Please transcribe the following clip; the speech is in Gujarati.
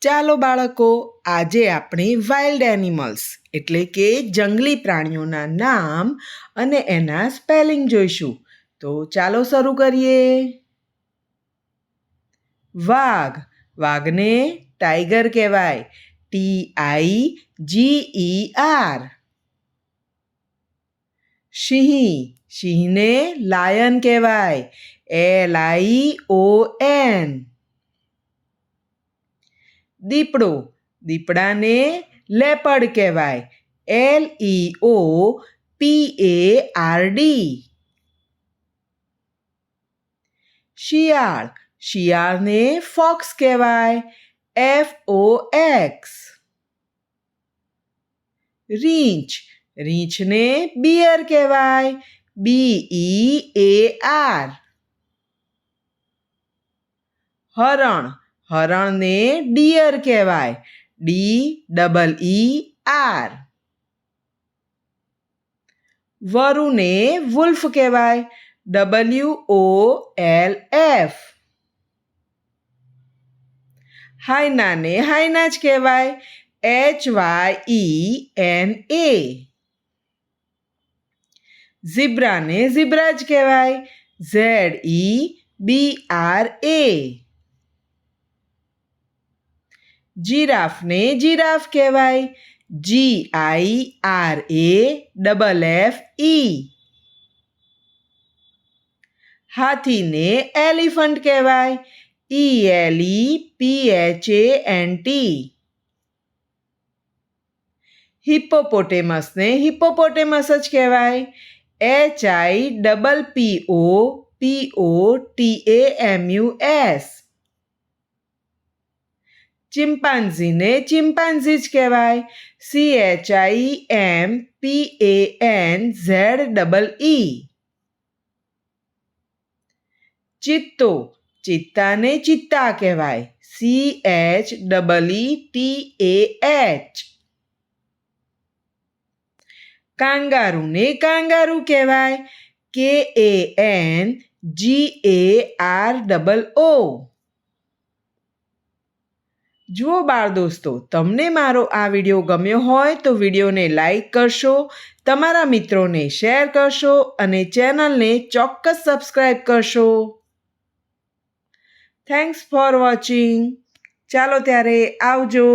ચાલો બાળકો, આજે આપણે વાઇલ્ડ એનિમલ્સ એટલે કે જંગલી પ્રાણીઓના નામ અને એના સ્પેલિંગ જોઈશું. તો ચાલો શરૂ કરીએ. વાઘ. વાઘને ટાઈગર કહેવાય. T I G E R સિંહ. સિંહને લાયન કહેવાય. એલ આઈ ઓ એન દીપડો. દીપડાને લેપડ કહેવાય. L E O P A R D શિયાળ. શિયાળને ફોક્સ કહેવાય. એફ ઓ એક્સ રીંછ. રીંછને બિયર કહેવાય. બી ઈ એ આર હરણ. હરણને ડિયર કહેવાય. ડી ડબલ ઈ આર વરુને વુલ્ફ કહેવાય. ડબલ્યુ ઓ એલ એફ હાયનાને હાયના જ કહેવાય. H Y E N A ઝીબ્રાને zebra જ કહેવાય. Z E B R A જીરાફને giraffe કહેવાય. G I R A double F E હાથીને એલિફન્ટ કહેવાય. E L E P H A N T હિપ્પોપોટેમસને hippopotamus જ કહેવાય. H I double P O P O T A M U S ચિમ્પાન્ઝીને chimpanzee જ કહેવાય C H I M P A N Z double E ચિત્તો ચિત્તાને ચિત્તા કહેવાય C H double E T A H કાંગારુને kangaroo કહેવાય K A N G A R double O જુઓ બાળ દોસ્તો, તમને મારો આ વીડિયો ગમ્યો હોય તો વિડીયોને લાઈક કરશો, તમારા મિત્રોને શેર કરશો અને ચેનલને ચોક્કસ સબસ્ક્રાઈબ કરશો. થેન્ક્સ ફોર વોચિંગ ચાલો ત્યારે આવજો.